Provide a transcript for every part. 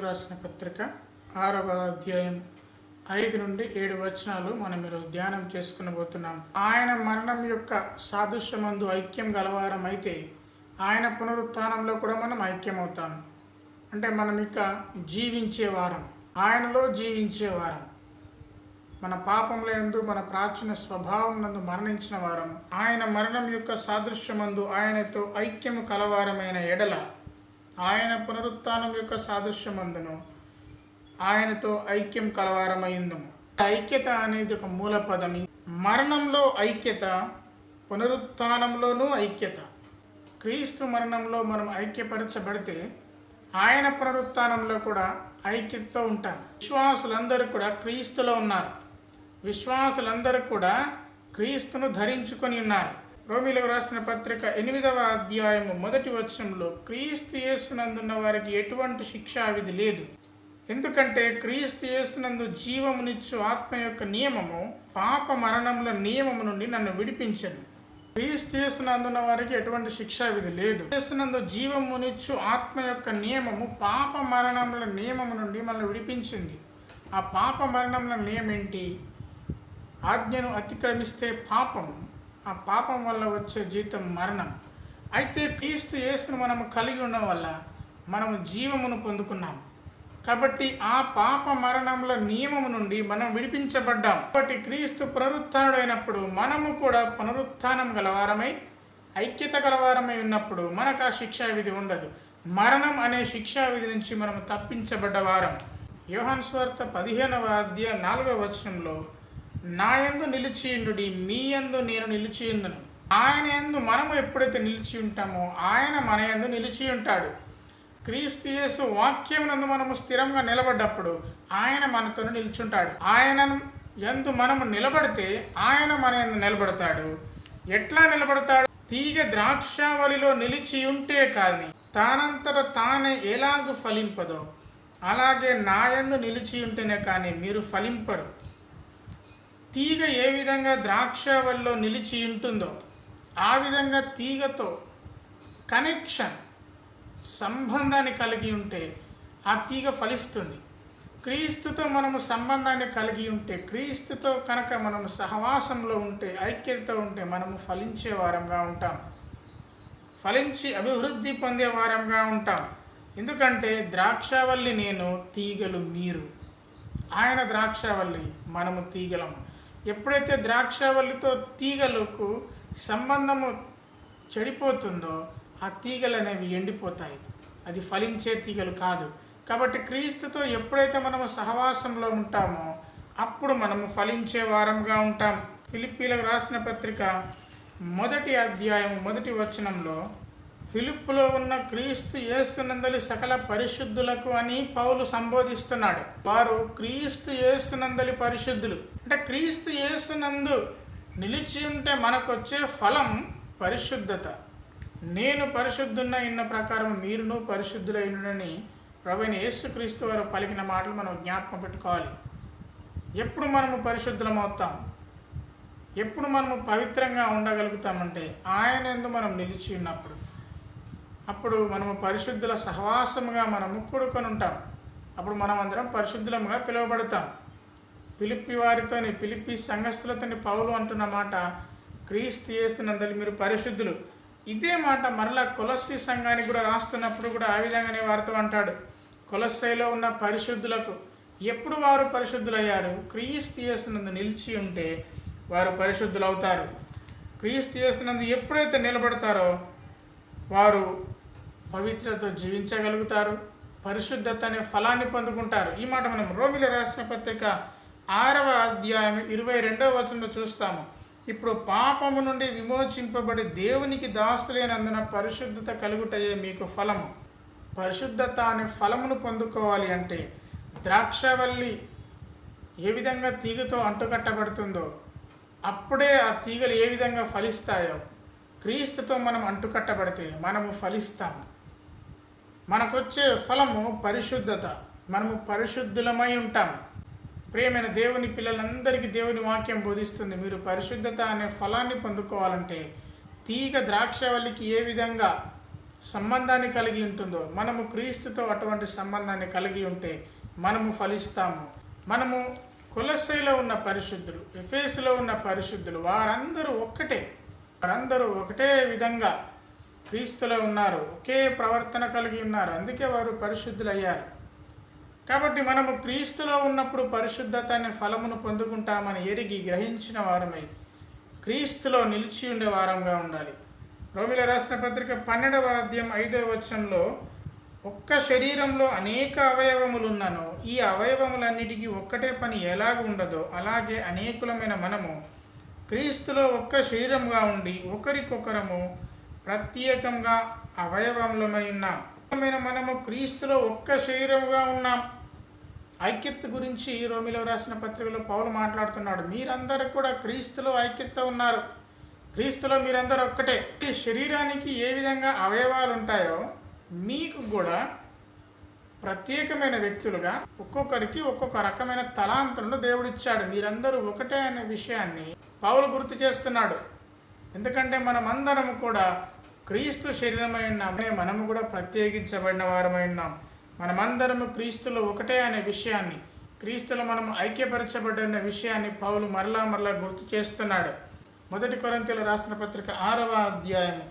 ఫిలిప్పీలకు రాసిన పత్రిక ఆరవ అధ్యాయం ఐదు నుండి ఏడు వచనాలు మనం ఈరోజు ధ్యానం చేసుకునబోతున్నాం ఆయన మరణం యొక్క సాదృశ్యమందు ఐక్యం గలవారం అయితే ఆయన పునరుత్థానంలో కూడా మనం ఐక్యమవుతాం. అంటే మనం ఇక జీవించే వారం ఆయనలో జీవించే వారం మన పాపముల యందు మన ప్రాచీన స్వభావం నందు మరణించిన వారం ఆయన మరణం యొక్క సాదృశ్యమందు ఆయనతో ఐక్యము కలవారమైన ఎడల ఆయన పునరుత్నం యొక్క సాదృశ్యమందును. ఆయనతో ఐక్యం కలవారమైందము. ఐక్యత అనేది ఒక మూల పదమి మరణంలో ఐక్యత పునరుత్థానంలోనూ ఐక్యత. క్రీస్తు మరణంలో మనం ఐక్యపరచబడితే ఆయన పునరుత్థానంలో కూడా ఐక్యతతో ఉంటాం. విశ్వాసులందరూ కూడా క్రీస్తులో ఉన్నారు. విశ్వాసులందరూ కూడా క్రీస్తును ధరించుకొని ఉన్నారు. రోమిలకు రాసిన పత్రిక ఎనిమిదవ అధ్యాయము మొదటి వచనంలో క్రీస్తు యేసునందున్న వారికి ఎటువంటి శిక్షా విధి లేదు. ఎందుకంటే క్రీస్తు యేసునందు జీవమునిచ్చు ఆత్మ యొక్క నియమము పాప మరణముల నియమము నుండి నన్ను విడిపించను. క్రీస్తు యేసునందున్న వారికి ఎటువంటి శిక్షా విధి లేదు. యేసునందు జీవమునిచ్చు ఆత్మ యొక్క నియమము పాప మరణముల నియమము నుండి మనల్ని విడిపించింది. ఆ పాప మరణముల నియమేంటి? ఏంటి ఆజ్ఞను అతిక్రమిస్తే పాపం ఆ పాపం వల్ల వచ్చే జీతం మరణం. అయితే క్రీస్తు యేసును మనము కలిగి ఉండడం వల్ల మనము జీవమును పొందుకున్నాం. కాబట్టి ఆ పాప మరణముల నియమము నుండి మనం విడిపించబడ్డాం. కాబట్టి క్రీస్తు పునరుత్డైనప్పుడు మనము కూడా పునరుత్నం గలవారమై ఐక్యత గలవారమై ఉన్నప్పుడు మనకు ఆ శిక్షా విధి ఉండదు. మరణం అనే శిక్షా విధి నుంచి మనం తప్పించబడ్డవారం యోహాన్ స్వార్థ పదిహేనవ అధ్యాయ నాలుగవ వచనంలో నాయందు నిలిచియుండుడి మీ యందు నేను నిలిచియుందును ఆయన ఎందు మనము ఎప్పుడైతే నిలిచి ఉంటామో ఆయన మన యందు నిలిచి ఉంటాడు. క్రీస్తియేసు వాక్యం నందు మనము స్థిరంగా నిలబడ్డప్పుడు ఆయన మనతో నిల్చుంటాడు. ఆయన ఎందు మనము నిలబడితే ఆయన మన యందు నిలబడతాడు. ఎట్లా నిలబడతాడు? తీగ ద్రాక్షావళిలో నిలిచి ఉంటే కానీ తానంతట తానే ఎలాగూ ఫలింపదో అలాగే నాయందు నిలిచి ఉంటేనే కానీ మీరు ఫలింపరు. తీగ ఏ విధంగా ద్రాక్షవల్లో నిలిచి ఉంటుందో ఆ విధంగా తీగతో కనెక్షన్ సంబంధాన్ని కలిగి ఉంటే ఆ తీగ ఫలిస్తుంది. క్రీస్తుతో మనము సంబంధాన్ని కలిగి ఉంటే క్రీస్తుతో కనుక మనము సహవాసంలో ఉంటే ఐక్యతతో ఉంటే మనము ఫలించే వారంగా ఉంటాం. ఫలించి అభివృద్ధి పొందే వారంగా ఉంటాం. ఎందుకంటే ద్రాక్షావల్లి నేను తీగలు మీరు. ఆయన ద్రాక్షావల్లి మనము తీగలము. ఎప్పుడైతే ద్రాక్షవల్లితో తీగలకు సంబంధము చెడిపోతుందో ఆ తీగలు అనేవి ఎండిపోతాయి. అది ఫలించే తీగలు కాదు. కాబట్టి క్రీస్తుతో ఎప్పుడైతే మనము సహవాసంలో ఉంటామో అప్పుడు మనము ఫలించే వారంగా ఉంటాం. ఫిలిప్పీలకు రాసిన పత్రిక మొదటి అధ్యాయం మొదటి వచనంలో ఫిలిప్లో ఉన్న క్రీస్తు యేసునందలి సకల పరిశుద్ధులకు అని పౌలు సంబోధిస్తున్నాడు. వారు క్రీస్తు యేసునందలి పరిశుద్ధులు. అంటే క్రీస్తు యేసునందు నిలిచి ఉంటే మనకొచ్చే ఫలం పరిశుద్ధత. నేను పరిశుద్ధున్న ఇన్న ప్రకారం మీరును పరిశుద్ధులైనని ప్రభుని యేసుక్రీస్తు వారు పలికిన మాటలు మనం జ్ఞాపకం పెట్టుకోవాలి. ఎప్పుడు మనము పరిశుద్ధులమవుతాం? ఎప్పుడు మనము పవిత్రంగా ఉండగలుగుతామంటే ఆయన ఎందు మనం నిలిచి ఉన్నప్పుడు. అప్పుడు మనము పరిశుద్ధుల సహవాసముగా మనము కూడుకొని ఉంటాం అప్పుడు మనం అందరం పరిశుద్ధులముగా పిలువబడతాం. పిలిపి వారితోని పిలిపి సంఘస్థులతోని పౌలు అంటున్న మాట క్రీస్తు చేస్తున్నందుకు మీరు పరిశుద్ధులు. ఇదే మాట మరలా కొలస్సి సంఘానికి కూడా రాస్తున్నప్పుడు కూడా ఆ విధంగానే వారితో అంటాడు. కొలస్సైలో ఉన్న పరిశుద్ధులకు ఎప్పుడు వారు పరిశుద్ధులయ్యారు? క్రీస్తు చేస్తున్నందు నిలిచి ఉంటే వారు పరిశుద్ధులు అవుతారు క్రీస్తు చేస్తున్నందు ఎప్పుడైతే నిలబడతారో వారు పవిత్రతో జీవించగలుగుతారు పరిశుద్ధత అనే ఫలాన్ని పొందుకుంటారు. ఈ మాట మనం రోమిల రాసిన పత్రిక ఆరవ అధ్యాయం ఇరవై రెండవ వచనంలో చూస్తాము. ఇప్పుడు పాపము నుండి విమోచింపబడి దేవునికి దాసులేనందున పరిశుద్ధత కలుగుటయే మీకు ఫలము. పరిశుద్ధత అనే ఫలమును పొందుకోవాలి అంటే ద్రాక్షవల్లి ఏ విధంగా తీగతో అంటుకట్టబడుతుందో అప్పుడే ఆ తీగలు ఏ విధంగా ఫలిస్తాయో క్రీస్తుతో మనం అంటుకట్టబడితే మనము ఫలిస్తాము. మనకొచ్చే ఫలము పరిశుద్ధత. మనము పరిశుద్ధులమై ఉంటాం ప్రేమైన దేవుని పిల్లలందరికీ దేవుని వాక్యం బోధిస్తుంది. మీరు పరిశుద్ధత అనే ఫలాన్ని పొందుకోవాలంటే తీగ ద్రాక్షవల్లికి ఏ విధంగా సంబంధాన్ని కలిగి ఉంటుందో మనము క్రీస్తుతో అటువంటి సంబంధాన్ని కలిగి ఉంటే మనము ఫలిస్తాము. మనము కులసైలో ఉన్న పరిశుద్ధులు ఎఫేసులో ఉన్న పరిశుద్ధులు వారందరూ ఒక్కటే వారందరూ ఒకటే విధంగా క్రీస్తులో ఉన్నారు. ఒకే ప్రవర్తన కలిగి ఉన్నారు. అందుకే వారు పరిశుద్ధులయ్యారు. కాబట్టి మనము క్రీస్తులో ఉన్నప్పుడు పరిశుద్ధత అనే ఫలమును పొందుకుంటామని ఎరిగి గ్రహించిన వారమై క్రీస్తులో నిలిచి ఉండే వారంగా ఉండాలి. రోమిల రాసిన పత్రిక పన్నెండవ అధ్యాయం ఐదవ వచనంలో ఒక్క శరీరంలో అనేక అవయవములున్నను ఈ అవయవములన్నిటికీ ఒక్కటే పని ఎలాగ ఉండదో అలాగే అనేకులమైన మనము క్రీస్తులో ఒక్క శరీరంగా ఉండి ఒకరికొకరము ప్రత్యేకంగా అవయవములమై ఉన్నాం అవయవమైన మనము క్రీస్తులో ఒక్క శరీరముగా ఉన్నాం. ఐక్యత గురించి రోమిలో రాసిన పత్రికలో పౌలు మాట్లాడుతున్నాడు. మీరందరూ కూడా క్రీస్తులో ఐక్యత ఉన్నారు. క్రీస్తులో మీరందరూ ఒక్కటే. ఈ శరీరానికి ఏ విధంగా అవయవాలు ఉంటాయో మీకు కూడా ప్రత్యేకమైన వ్యక్తులుగా ఒక్కొక్కరికి ఒక్కొక్క రకమైన తలాంతులను దేవుడిచ్చాడు మీరందరూ ఒకటే అనే విషయాన్ని పౌలు గుర్తు చేస్తున్నాడు. ఎందుకంటే మనమందరం కూడా క్రీస్తు శరీరమై ఉన్నాం మనము కూడా ప్రత్యేకించబడిన వారమై ఉన్నాం. మనమందరము క్రీస్తులు ఒకటే అనే విషయాన్ని క్రీస్తులో మనం ఐక్యపరచబడిన విషయాన్ని పౌలు మరలా మరలా గుర్తు చేస్తున్నాడు. మొదటి కొరంతీల రాసిన పత్రిక ఆరవ అధ్యాయం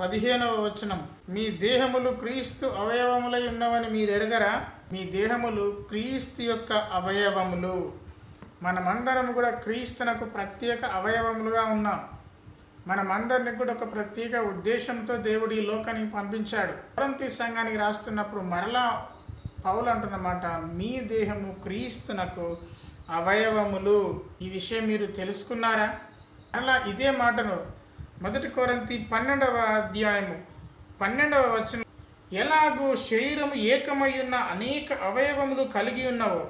పదిహేనవ వచనం మీ దేహములు క్రీస్తు అవయవములై ఉన్నవని మీరు ఎరగరా మీ దేహములు క్రీస్తు యొక్క అవయవములు. మనమందరం కూడా క్రీస్తునకు ప్రత్యేక అవయవములుగా ఉన్నాం. మనమందరిని కూడా ఒక ప్రత్యేక ఉద్దేశంతో దేవుడు ఈ లోకానికి పంపించాడు. కొరంతి సంఘానికి రాస్తున్నప్పుడు మరలా పౌలు అంటున్నమాట మీ దేహము క్రీస్తునకు అవయవములు. ఈ విషయం మీరు తెలుసుకున్నారా? మరలా ఇదే మాటను మొదటి కొరంతి పన్నెండవ అధ్యాయము పన్నెండవ వచనం ఎలాగూ శరీరము ఏకమై ఉన్న అనేక అవయవములు కలిగి ఉన్నవో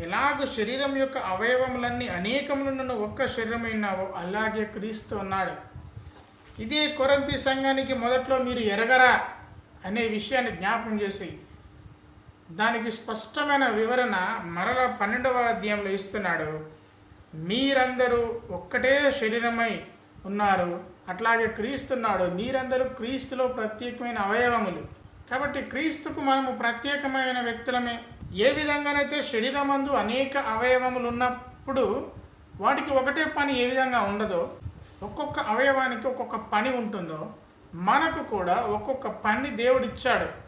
ఎలాగ శరీరం యొక్క అవయవములన్నీ అనేకములను ఒక్క శరీరమైనావో అలాగే క్రీస్తు ఉన్నాడు ఇదే కొరంతి సంఘానికి మొదట్లో మీరు ఎరగరా అనే విషయాన్ని జ్ఞాపం చేసి దానికి స్పష్టమైన వివరణ మరల పన్నెండవ అధ్యాయంలో ఇస్తున్నాడు. మీరందరూ ఒక్కటే శరీరమై ఉన్నారు. అట్లాగే క్రీస్తున్నాడు మీరందరూ క్రీస్తులో ప్రత్యేకమైన అవయవములు. కాబట్టి క్రీస్తుకు మనము ప్రత్యేకమైన వ్యక్తులమే. ఏ విధంగానైతే శరీరమందు అనేక అవయవములు ఉన్నప్పుడు వాటికి ఒకటే పని ఏ విధంగా ఉండదో ఒక్కొక్క అవయవానికి ఒక్కొక్క పని ఉంటుందో మనకు కూడా ఒక్కొక్క పని దేవుడిచ్చాడు.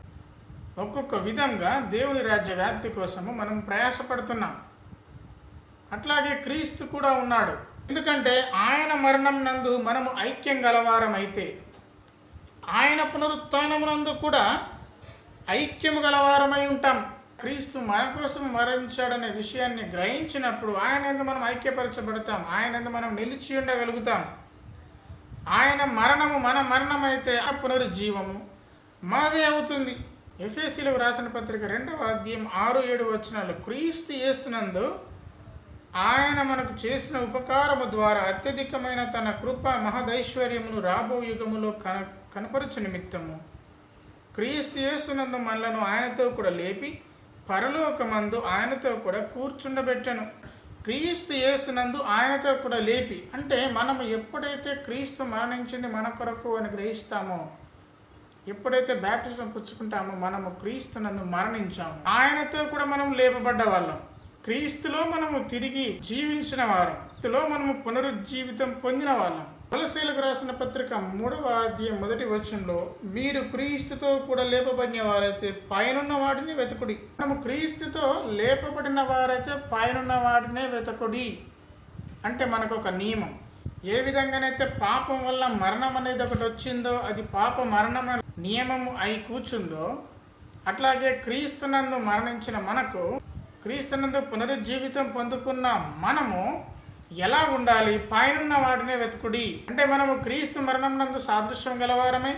ఒక్కొక్క విధంగా దేవుని రాజ్య వ్యాప్తి కోసము మనం ప్రయాసపడుతున్నాం. అట్లాగే క్రీస్తు కూడా ఉన్నాడు. ఎందుకంటే ఆయన మరణం నందు మనము ఐక్యం గలవారమైతే ఆయన పునరుత్నమునందు కూడా ఐక్యము గలవారమై ఉంటాం. క్రీస్తు మన కోసం మరణించాడనే విషయాన్ని గ్రహించినప్పుడు ఆయన ఎందు మనం ఐక్యపరచబడతాం. ఆయన ఎందు మనం నిలిచి ఉండగలుగుతాం. ఆయన మరణము మన మరణమైతే ఆ పునరుజ్జీవము మనదే అవుతుంది. ఎఫ్ఎస్సీలో రాసిన పత్రిక రెండవ అధ్యాయం ఆరు ఏడు వచనాలు. క్రీస్తు చేస్తున్నందు ఆయన మనకు చేసిన ఉపకారము ద్వారా అత్యధికమైన తన కృప మహదైశ్వర్యమును రాబో యుగములో కన కనపరచు నిమిత్తము క్రీస్తు చేస్తున్నందు మనలను ఆయనతో కూడా లేపి పరలోకమందు ఆయనతో కూడా కూర్చుండబెట్టను. క్రీస్తు యేసునందు ఆయనతో కూడా లేపి అంటే మనము ఎప్పుడైతే క్రీస్తు మరణించింది మన కొరకు అని గ్రహిస్తామో ఎప్పుడైతే బ్యాప్టిజం పుచ్చుకుంటామో మనము క్రీస్తునందు మరణించాము. ఆయనతో కూడా మనం లేపబడ్డ వాళ్ళం. క్రీస్తులో మనము తిరిగి జీవించిన వారం. క్రీస్తులో మనము పునరుజ్జీవితం పొందిన వాళ్ళం. తులసీలకు రాసిన పత్రిక మూడవ అధ్యాయం మొదటి వచనంలో మీరు క్రీస్తుతో కూడా లేపబడిన వారైతే పైనున్న వాటిని వెతకుడి. మనము క్రీస్తుతో లేపబడిన వారైతే పైనున్న వాటినే వెతకుడి అంటే మనకు ఒక నియమం. ఏ విధంగానైతే పాపం వల్ల మరణం అనేది ఒకటి వచ్చిందో అది పాప మరణం నియమము అయి కూర్చుందో అట్లాగే క్రీస్తునందు మరణించిన మనకు క్రీస్తునందు పునరుజ్జీవితం పొందుకున్న మనము ఎలా ఉండాలి? పైనున్న వాటినే వెతుకుడి. అంటే మనము క్రీస్తు మరణం నందు సాదృశ్యం గలవారమై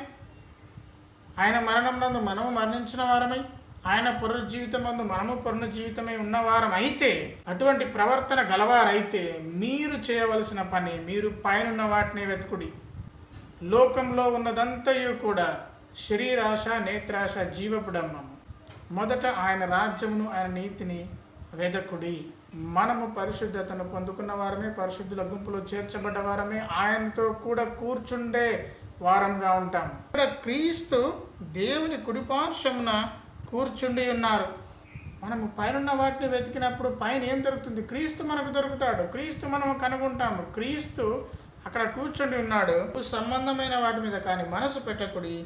ఆయన మరణం నందు మనము మరణించిన వారమై ఆయన పునరుజ్జీవితం నందు మనము పునరుజ్జీవితమై ఉన్నవారం అయితే అటువంటి ప్రవర్తన గలవారైతే మీరు చేయవలసిన పని మీరు పైనున్న వాటినే వెతుకుడి. లోకంలో ఉన్నదంతయు కూడా శరీరాశ నేత్రాశ జీవపుడమ్మం మొదట ఆయన రాజ్యమును ఆయన నీతిని వెదకుడి. మనము పరిశుద్ధతను పొందుకున్న వారమే పరిశుద్ధుల గుంపులో చేర్చబడ్డ వారమే ఆయనతో కూడా కూర్చుండే వారంగా ఉంటాం. ఇక్కడ క్రీస్తు దేవుని కుడిపార్శ్వమున కూర్చుండి ఉన్నారు. మనము పైన వాటిని వెతికినప్పుడు పైన ఏం దొరుకుతుంది? క్రీస్తు మనకు దొరుకుతాడు. క్రీస్తు మనము కనుగొంటాము. క్రీస్తు అక్కడ కూర్చుండి ఉన్నాడు. సంబంధమైన వాటి మీద కానీ మనసు పెట్టకుడి.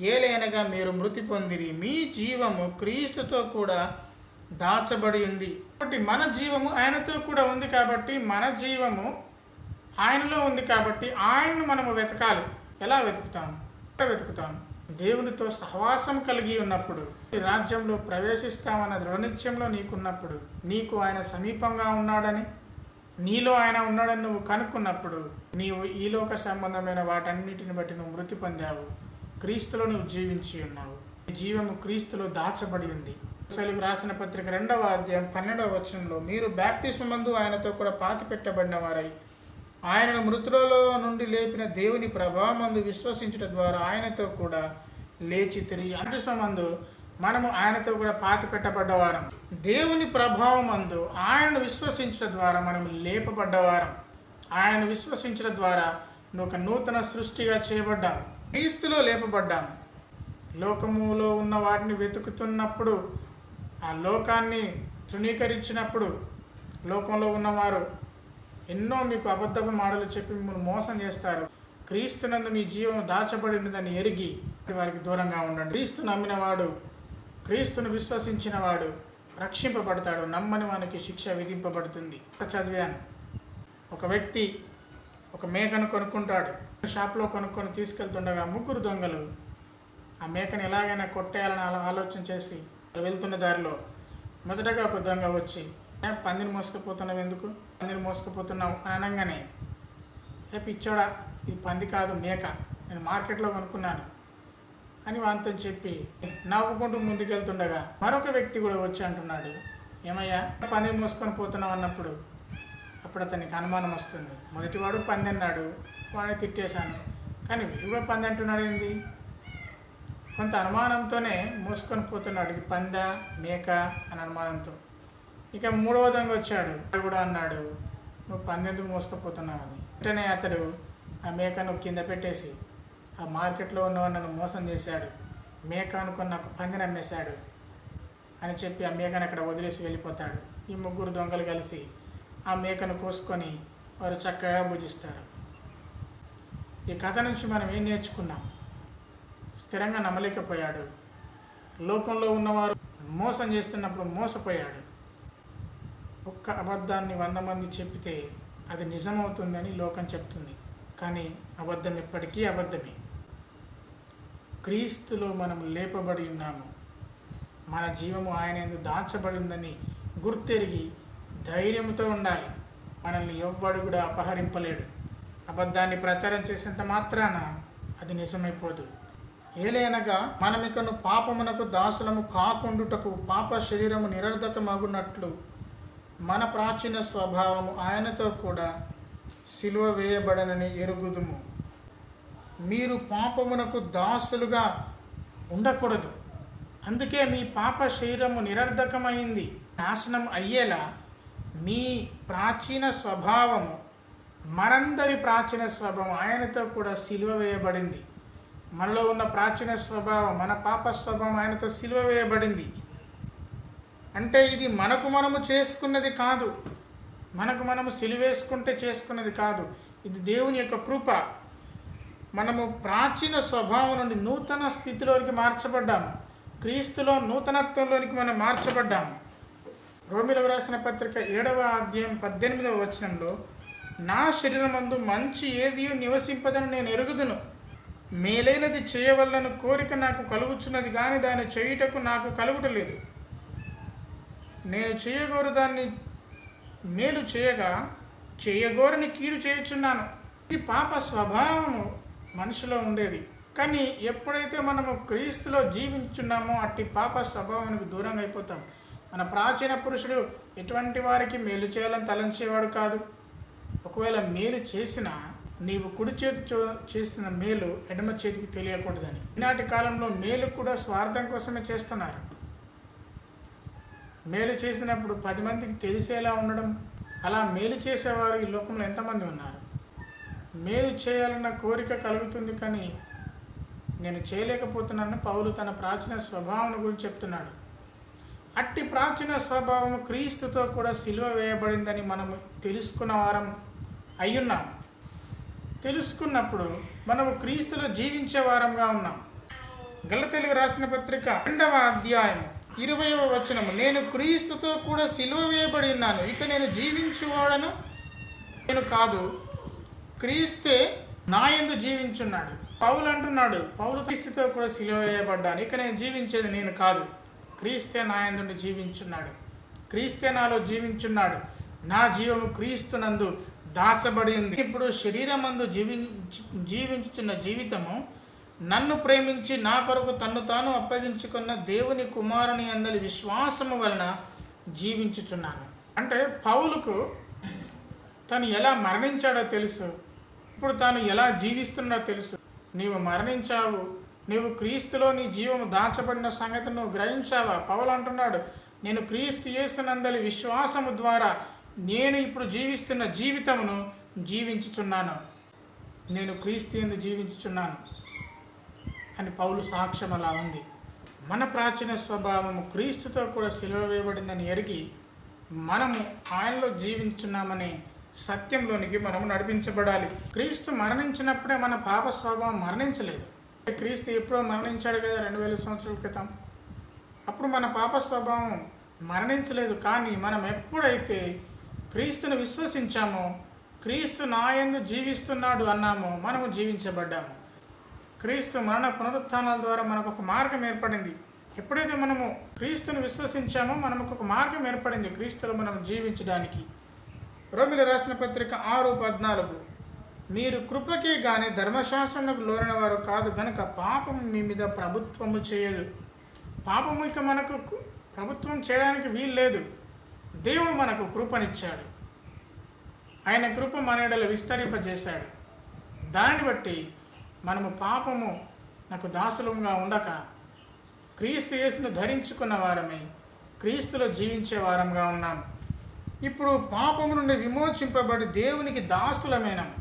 ఏలైనగా మీరు మృతి పొందిరి. మీ జీవము క్రీస్తుతో కూడా దాచబడి ఉంది. కాబట్టి మన జీవము ఆయనతో కూడా ఉంది కాబట్టి మన జీవము ఆయనలో ఉంది కాబట్టి ఆయన్ను మనము వెతకాలి. ఎలా వెతుకుతాము? ఎక్కడ వెతుకుతాము? దేవునితో సహవాసం కలిగి ఉన్నప్పుడు ఈ రాజ్యంలో ప్రవేశిస్తామన్న దృఢనిత్యంలో నీకున్నప్పుడు నీకు ఆయన సమీపంగా ఉన్నాడని నీలో ఆయన ఉన్నాడని నువ్వు కనుక్కున్నప్పుడు నీవు ఈలోక సంబంధమైన వాటన్నిటిని బట్టి నువ్వు మృతి పొందావు. క్రీస్తులో నువ్వు జీవించి ఉన్నావు. నీ జీవము క్రీస్తులో దాచబడి ఉంది. అసలు రాసిన పత్రిక రెండవ అధ్యాయం పన్నెండవ వచనంలో మీరు బ్యాప్టిస్మ మందు ఆయనతో కూడా పాతి పెట్టబడిన వారై ఆయనను మృతులలో నుండి లేపిన దేవుని ప్రభావమందు విశ్వసించడం ద్వారా ఆయనతో కూడా లేచి తిరిగి అంటుమందు మనము ఆయనతో కూడా పాతి పెట్టబడ్డవారం దేవుని ప్రభావం అందు ఆయనను విశ్వసించడం ద్వారా మనం లేపబడ్డవారం. ఆయన విశ్వసించడం ద్వారా ఒక నూతన సృష్టిగా చేయబడ్డాం క్రీస్తులో లేపబడ్డాం లోకములో ఉన్న వాటిని వెతుకుతున్నప్పుడు ఆ లోకాన్ని తృణీకరించినప్పుడు లోకంలో ఉన్నవారు ఎన్నో మీకు అబద్ధపు మాటలు చెప్పి మిమ్మల్ని మోసం చేస్తారు. క్రీస్తునందు మీ జీవం దాచబడి ఉన్నదని ఎరిగి వారికి దూరంగా ఉండండి. క్రీస్తు నమ్మినవాడు క్రీస్తును విశ్వసించిన వాడు రక్షింపబడతాడు. నమ్మని వానికి శిక్ష విధింపబడుతుంది. చదివాను. ఒక వ్యక్తి ఒక మేకను కొనుక్కుంటాడు. షాప్లో కొనుక్కొని తీసుకెళ్తుండగా ముగ్గురు దొంగలు ఆ మేకను ఎలాగైనా కొట్టేయాలని అలా ఆలోచన చేసి వెళ్తున్న దారిలో మొదటగా ఒక దొంగ వచ్చి పందిని మోసుకుపోతున్నావు ఎందుకు? పందిని మోసుకుపోతున్నావు? అని అనగానే ఏ పిచ్చోడా ఇది పంది కాదు మేక నేను మార్కెట్లో కొనుక్కున్నాను అని వాంతం చెప్పి నవ్వుకుంటూ ముందుకెళ్తుండగా మరొక వ్యక్తి కూడా వచ్చి అంటున్నాడు ఏమయ్యా పందిని మోసుకొని పోతున్నావు అన్నప్పుడు అప్పుడు అతనికి అనుమానం వస్తుంది. మొదటివాడు పంది అన్నాడు వాడిని తిట్టేశాను. కానీ వీడు పంది అంటున్నాడు ఏంది? కొంత అనుమానంతోనే మూసుకొని పోతున్నాడు. ఇది పంద మేక అని అనుమానంతో. ఇక మూడవ దొంగ వచ్చాడు. వాడు కూడా అన్నాడు నువ్వు పందెందుకు మోసుకుపోతున్నావని వెంటనే అతడు ఆ మేకను కింద పెట్టేసి ఆ మార్కెట్లో ఉన్నవాడు నన్ను మోసం చేశాడు. మేక అనుకుని నాకు పందిని అమ్మేశాడు అని చెప్పి ఆ మేకను అక్కడ వదిలేసి వెళ్ళిపోతాడు. ఈ ముగ్గురు దొంగలు కలిసి ఆ మేకను కోసుకొని వారు చక్కగా భుజిస్తారు ఈ కథ నుంచి మనం ఏం నేర్చుకున్నాం? స్థిరంగా నమ్మలేకపోయాడు. లోకంలో ఉన్నవారు మోసం చేస్తున్నప్పుడు మోసపోయాడు. ఒక్క అబద్ధాన్ని వంద మంది చెప్పితే అది నిజమవుతుందని లోకం చెప్తుంది. కానీ అబద్ధం ఎప్పటికీ అబద్ధమే. క్రీస్తులో మనం లేపబడి ఉన్నాము. మన జీవము ఆయన ఎందుకు దాచబడి ఉందని గుర్తెరిగి ధైర్యంతో ఉండాలి. మనల్ని ఎవ్వడు కూడా అపహరింపలేడు. అబద్ధాన్ని ప్రచారం చేసినంత మాత్రాన అది నిజమైపోదు. ఏలైనగా మనమికను పాపమునకు దాసులము కాకుండుటకు పాప శరీరము నిరర్ధకమగునట్లు మన ప్రాచీన స్వభావము ఆయనతో కూడా సిలువ వేయబడనని ఎరుగుదుము. మీరు పాపమునకు దాసులుగా ఉండకూడదు. అందుకే మీ పాప శరీరము నిరర్ధకమైంది. నాశనం అయ్యేలా మీ ప్రాచీన స్వభావము మనందరి ప్రాచీన స్వభావం ఆయనతో కూడా సిలువ వేయబడింది. మనలో ఉన్న ప్రాచీన స్వభావం మన పాప స్వభావం ఆయనతో సిలువ వేయబడింది. అంటే ఇది మనకు మనము చేసుకున్నది కాదు. మనకు మనము సిలివేసుకుంటే చేసుకున్నది కాదు. ఇది దేవుని యొక్క కృప. మనము ప్రాచీన స్వభావం నుండి నూతన స్థితిలోనికి మార్చబడ్డాము. క్రీస్తులో నూతనత్వంలోనికి మనం మార్చబడ్డాము. రోమిలో రాసిన పత్రిక ఏడవ అధ్యాయం పద్దెనిమిదవ వచనంలో నా శరీరమందు మంచి ఏది నివసింపదని నేను ఎరుగుదును. మేలైనది చేయవల్లను కోరిక నాకు కలుగుచున్నది కానీ దాన్ని చేయుటకు నాకు కలుగుటలేదు. నేను చేయగోరు దాన్ని మేలు చేయగా చేయగోరని కీడు చేయుచున్నాను. ఇది పాప స్వభావము మనిషిలో ఉండేది. కానీ ఎప్పుడైతే మనము క్రీస్తులో జీవించున్నామో అట్టి పాప స్వభావానికి దూరంగా అయిపోతాం. మన ప్రాచీన పురుషుడు ఎటువంటి వారికి మేలు చేయాలని తలంచేవాడు కాదు. ఒకవేళ మేలు చేసినా నీవు కుడి చేతి చేసిన మేలు ఎడమ చేతికి తెలియకూడదని. ఈనాటి కాలంలో మేలు కూడా స్వార్థం కోసమే చేస్తున్నారు. మేలు చేసినప్పుడు పది మందికి తెలిసేలా ఉండడం అలా మేలు చేసేవారు ఈ లోకంలో ఎంతమంది ఉన్నారు? మేలు చేయాలన్న కోరిక కలుగుతుంది కానీ నేను చేయలేకపోతున్నాను పౌలు తన ప్రాచీన స్వభావం గురించి చెప్తున్నాడు. అట్టి ప్రాచీన స్వభావం క్రీస్తుతో కూడా సిలువ వేయబడిందని మనం తెలుసుకున్న వారం అయ్యున్నాం. తెలుసుకున్నప్పుడు మనము క్రీస్తులో జీవించే వారంగా ఉన్నాం. గల్లతెలుగు రాసిన పత్రిక రెండవ అధ్యాయం ఇరవయవ వచనము. నేను క్రీస్తుతో కూడా సిలువ వేయబడి ఉన్నాను. ఇక నేను జీవించువాడను నేను కాదు. క్రీస్తే నాయందు జీవించున్నాడు. పౌలు అంటున్నాడు పౌలు క్రీస్తుతో కూడా సిలువ వేయబడ్డాను. ఇక నేను జీవించేది నేను కాదు. క్రీస్తే నా జీవించున్నాడు. క్రీస్తే నాలో జీవించున్నాడు. నా జీవము క్రీస్తునందు. దాచబడి ఉంది ఇప్పుడు శరీరమందు జీవి జీవించుచున్న జీవితము నన్ను ప్రేమించి నా కొరకు తన్ను తాను అప్పగించుకున్న దేవుని కుమారుని అందరి విశ్వాసము వలన జీవించుచున్నాను. అంటే పౌలుకు తను ఎలా మరణించాడో తెలుసు. ఇప్పుడు తాను ఎలా జీవిస్తున్నాడో తెలుసు. నీవు మరణించావు. నీవు క్రీస్తులో నీ జీవము దాచబడిన సంగతి నువ్వు గ్రహించావా? పౌలు అంటున్నాడు నేను క్రీస్తు చేస్తున్నందలి విశ్వాసము ద్వారా నేను ఇప్పుడు జీవిస్తున్న జీవితమును జీవించుచున్నాను. నేను క్రీస్తు ఎందు జీవించుచున్నాను అని పౌలు సాక్ష్యం అలా ఉంది. మన ప్రాచీన స్వభావము క్రీస్తుతో కూడా సిలువ వేయబడిందని ఎరిగి మనము ఆయనలో జీవించున్నామనే సత్యంలోనికి మనము నడిపించబడాలి. క్రీస్తు మరణించినప్పుడే మన పాప స్వభావం మరణించలేదు. క్రీస్తు ఎప్పుడో మరణించాడు కదా రెండు వేల సంవత్సరాల క్రితం? అప్పుడు మన పాప స్వభావం మరణించలేదు కానీ మనం ఎప్పుడైతే క్రీస్తును విశ్వసించామో. క్రీస్తు నాయందు జీవిస్తున్నాడు అన్నామో. మనము జీవించబడ్డాము. క్రీస్తు మరణ పునరుత్థానాల ద్వారా మనకు ఒక మార్గం ఏర్పడింది. ఎప్పుడైతే మనము క్రీస్తును విశ్వసించామో మనకు ఒక మార్గం ఏర్పడింది క్రీస్తులో మనం జీవించడానికి. రోమిల రాసిన పత్రిక ఆరు పద్నాలుగు. మీరు కృపకే గాని ధర్మశాస్త్రంకు లోనైన వారు కాదు కనుక పాపం మీ మీద ప్రభుత్వము చేయదు. పాపము ఇక మనకు ప్రభుత్వం చేయడానికి వీలు లేదు దేవుడు మనకు కృపనిచ్చాడు. ఆయన కృప మనడలు విస్తరింపజేశాడు. దానిని బట్టి మనము పాపము నాకు దాసులంగా ఉండక క్రీస్తు యేసును ధరించుకున్న వారమై క్రీస్తులో జీవించే వారంగా ఉన్నాం. ఇప్పుడు పాపము నుండి విమోచింపబడి దేవునికి దాసులమైనాం.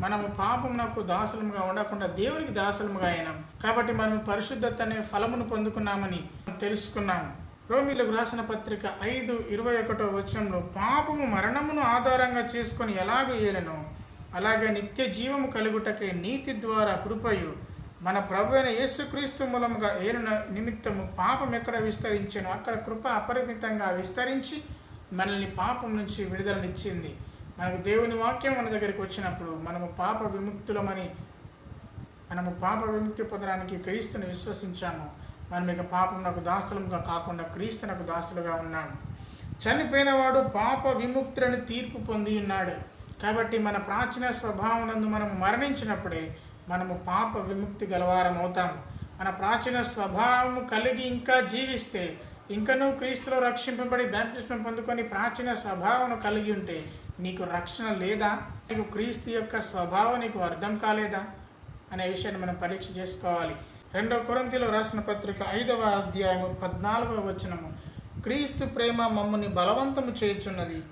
మనము పాపమునకు దాసులముగా ఉండకుండా దేవునికి దాసులముగా అయినాం. కాబట్టి మనం పరిశుద్ధత అనే ఫలమును పొందుకున్నామని తెలుసుకున్నాము రోమిలకు రాసిన పత్రిక ఐదు ఇరవై ఒకటో వచనంలో పాపము మరణమును ఆధారంగా చేసుకొని ఎలాగ ఏలను? అలాగే నిత్య జీవము కలుగుటకే నీతి ద్వారా కృపయు. మన ప్రభు అయిన యేసుక్రీస్తు మూలముగా ఏలిన నిమిత్తము పాపం ఎక్కడ విస్తరించానో? అక్కడ కృప అపరిమితంగా విస్తరించి మనల్ని పాపం నుంచి విడుదలనిచ్చింది. మనకు దేవుని వాక్యం మన దగ్గరికి వచ్చినప్పుడు మనము పాప విముక్తులమని మనము పాప విముక్తి పొందడానికి క్రీస్తుని విశ్వసించాము. మనం ఇక పాపమునకు దాస్తులుగా కాకుండా క్రీస్తునకు దాస్తులుగా ఉన్నాడు. చనిపోయినవాడు పాప విముక్తులను తీర్పు పొంది ఉన్నాడు. కాబట్టి మన ప్రాచీన స్వభావనందు మనం మరణించినప్పుడే మనము పాప విముక్తి గలవారం అవుతాం మన ప్రాచీన స్వభావం కలిగి ఇంకా జీవిస్తే ఇంకనూ క్రీస్తులో రక్షింపబడి బ్యాప్టిజం పొందుకొని ప్రాచీన స్వభావం కలిగి ఉంటే నీకు రక్షణ లేదా? నీకు క్రీస్తు యొక్క స్వభావం నీకు అర్థం కాలేదా? అనే విషయాన్ని మనం పరీక్ష చేసుకోవాలి. రెండవ కొరంతిలో రాసిన పత్రిక ఐదవ అధ్యాయము పద్నాలుగవ వచనము. క్రీస్తు ప్రేమ మమ్మల్ని బలవంతము చేయుచున్నది.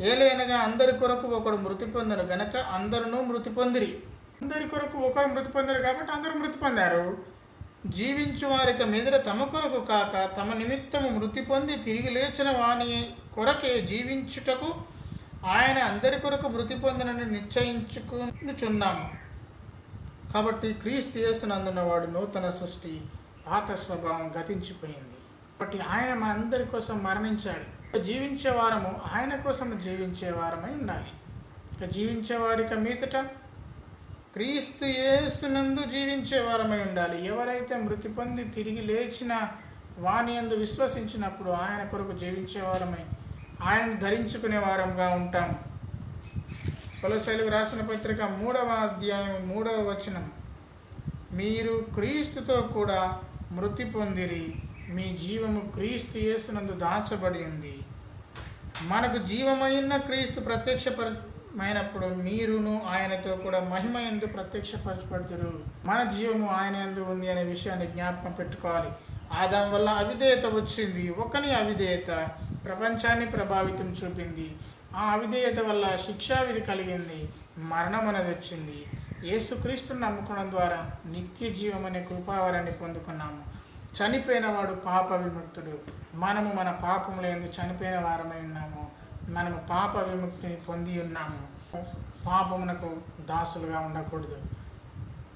ఏలైనగా అందరి కొరకు ఒకడు మృతి పొందను గనక అందరూ మృతి పొందిరి. అందరి కొరకు ఒకరు మృతి పొందారు కాబట్టి అందరూ మృతి పొందారు. జీవించు వారిక మీదట తమ కొరకు కాక తమ నిమిత్తము మృతి పొంది తిరిగి లేచిన వాని కొరకే జీవించుటకు ఆయన అందరి కొరకు మృతి పొందినని నిశ్చయించుకునుచున్నాము. కాబట్టి క్రీస్తు చేస్తున్నందున్నవాడు నూతన సృష్టి పాత స్వభావం గతించిపోయింది. కాబట్టి ఆయన మన అందరి కోసం మరణించాడు జీవించే వారము ఆయన కోసం జీవించే వారమై ఉండాలి. ఇక జీవించే వారిక మీదట క్రీస్తు యేసునందు జీవించే వారమై ఉండాలి. ఎవరైతే మృతి పొంది తిరిగి లేచిన వాణి అందు విశ్వసించినప్పుడు ఆయన కొరకు జీవించే వారమై ఆయనను ధరించుకునే వారంగా ఉంటాము. కొలసైలకు రాసిన పత్రిక మూడవ అధ్యాయం మూడవ వచనం. మీరు క్రీస్తుతో కూడా మృతి పొందిరి మీ జీవము క్రీస్తు యేసునందు దాచబడి ఉంది. మనకు జీవమైన క్రీస్తు ప్రత్యక్షపరమైనప్పుడు మీరును ఆయనతో కూడా మహిమ ఎందు ప్రత్యక్షపరచబడుతురు. మన జీవము ఆయన ఎందు ఉంది అనే విషయాన్ని జ్ఞాపకం పెట్టుకోవాలి. ఆదాం వల్ల అవిధేయత వచ్చింది. ఒకని అవిధేయత ప్రపంచాన్ని ప్రభావితం చూపింది. ఆ అవిధేయత వల్ల శిక్షావిధి కలిగింది మరణం అనేది వచ్చింది. యేసుక్రీస్తుని నమ్ముకోవడం ద్వారా నిత్య జీవం అనే కృపావరాన్ని పొందుకున్నాము. చనిపోయిన వాడు పాప విముక్తుడు. మనము మన పాపములందు చనిపోయిన వారమై ఉన్నాము. మనము పాప విముక్తిని పొంది ఉన్నాము. పాపమునకు దాసులుగా ఉండకూడదు.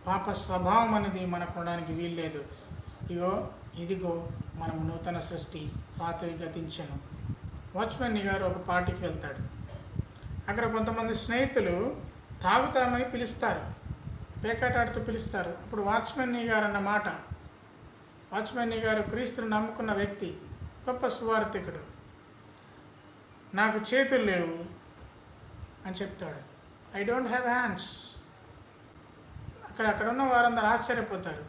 పాప స్వభావం అనేది మనకు ఉండడానికి వీల్లేదు. ఇగో ఇదిగో మనము నూతన సృష్టి పాతవి గతించను. వాచ్మెన్ గారు ఒక పార్టీకి వెళ్తాడు. అక్కడ కొంతమంది స్నేహితులు తాగుతామని పిలుస్తారు. పేకాటాడుతూ పిలుస్తారు. అప్పుడు వాచ్మెన్ గారు అన్న మాట వాచ్మెన్ గారు క్రీస్తును నమ్ముకున్న వ్యక్తి గొప్ప సువార్థికుడు. నాకు చేతులు లేవు అని చెప్తాడు. I don't have hands. అక్కడ అక్కడ ఉన్న వారందరూ ఆశ్చర్యపోతారు.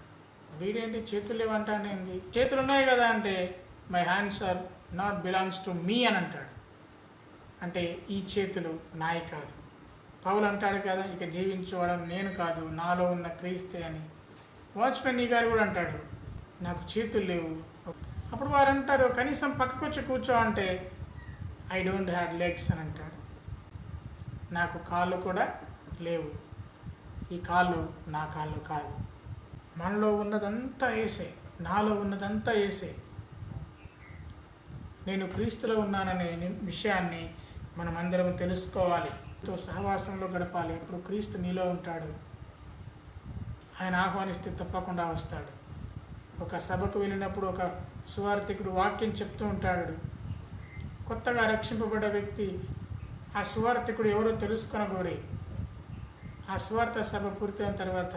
వీడేంటి? చేతులు లేవంటాడేంది? చేతులు ఉన్నాయి కదా అంటే my hands are not belongs to me అని అంటాడు. అంటే ఈ చేతులు నాయి కాదు. పౌలు అంటాడు కదా ఇక జీవించుకోవడం నేను కాదు నాలో ఉన్న క్రీస్తే అని. వాచ్మెన్ ఈ గారు కూడా అంటాడు నాకు చేతులు లేవు. అప్పుడు వారు అంటారు కనీసం పక్కకు వచ్చి కూర్చో అంటే ఐ డోంట్ హ్యాడ్ లెగ్స్ అని అంటాడు. నాకు కాళ్ళు కూడా లేవు. ఈ కాళ్ళు నా కాళ్ళు కాదు. మనలో ఉన్నదంతా వేసే నాలో ఉన్నదంతా వేసే నేను క్రీస్తులో ఉన్నాననే విషయాన్ని మనం అందరం తెలుసుకోవాలి. తో సహవాసంలో గడపాలి. ఇప్పుడు క్రీస్తు నీలో ఉంటాడు. ఆయన ఆహ్వానిస్తే తప్పకుండా వస్తాడు. ఒక సభకు వెళ్ళినప్పుడు ఒక సువార్థికుడు వాక్యం చెప్తూ ఉంటాడు. కొత్తగా రక్షింపబడ్డ వ్యక్తి ఆ సువార్థికుడు ఎవరో తెలుసుకొనగోరి. ఆ సువార్త సభ పూర్తయిన తర్వాత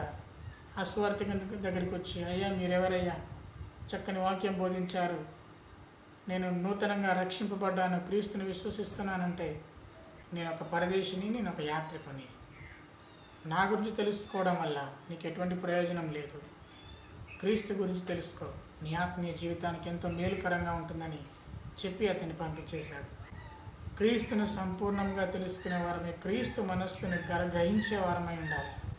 ఆ సువార్థికుని దగ్గరికి వచ్చి అయ్యా మీరెవరయ్యా? చక్కని వాక్యం బోధించారు. నేను నూతనంగా రక్షింపబడ్డాను క్రీస్తుని విశ్వసిస్తున్నానంటే నేను ఒక పరదేశిని నేను ఒక యాత్రికుని. నా గురించి తెలుసుకోవడం వల్ల నీకు ఎటువంటి ప్రయోజనం లేదు. క్రీస్తు గురించి తెలుసుకో. నీ ఆత్మీయ జీవితానికి ఎంతో మేలుకరంగా ఉంటుందని చెప్పి అతన్ని పంపించేశాడు. క్రీస్తును సంపూర్ణంగా తెలుసుకునే వారమే క్రీస్తు మనస్సును గ్ర- గ్రహించే వారమై ఉండాలి.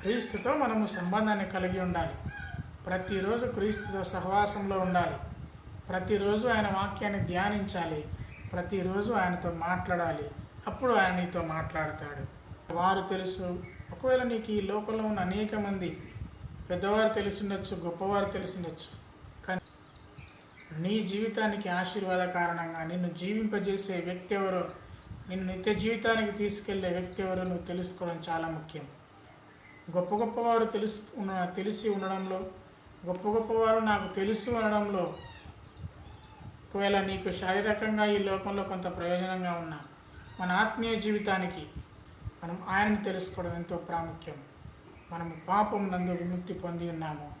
క్రీస్తుతో మనము సంబంధాన్ని కలిగి ఉండాలి. ప్రతిరోజు క్రీస్తుతో సహవాసంలో ఉండాలి. ప్రతిరోజు ఆయన వాక్యాన్ని ధ్యానించాలి. ప్రతిరోజు ఆయనతో మాట్లాడాలి. అప్పుడు ఆయన నీతో మాట్లాడతాడు. వారు తెలుసు. ఒకవేళ నీకు ఈ లోకంలో ఉన్న అనేక మంది పెద్దవారు తెలిసిండొచ్చు గొప్పవారు తెలిసిండొచ్చు. కానీ నీ జీవితానికి ఆశీర్వాద కారణంగా నిన్ను జీవింపజేసే వ్యక్తి ఎవరో నిన్ను నిత్య జీవితానికి తీసుకెళ్ళే వ్యక్తి ఎవరో నువ్వు తెలుసుకోవడం చాలా ముఖ్యం. గొప్ప గొప్పవారు తెలుసు ఉన్న- తెలిసి ఉండడంలో గొప్ప గొప్పవారు నాకు తెలుసు అనడంలో ఒకవేళ నీకు శారీరకంగా ఈ లోకంలో కొంత ప్రయోజనంగా ఉన్నా మన ఆత్మీయ జీవితానికి మనం ఆయనను తెలుసుకోవడం ఎంతో ప్రాముఖ్యం. మనము పాపం నందు విముక్తి పొంది ఉన్నాము.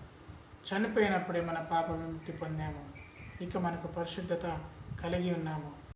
చనిపోయినప్పుడే మన పాప విముక్తి పొందాము. ఇక మనకు పరిశుద్ధత కలిగి ఉన్నాము.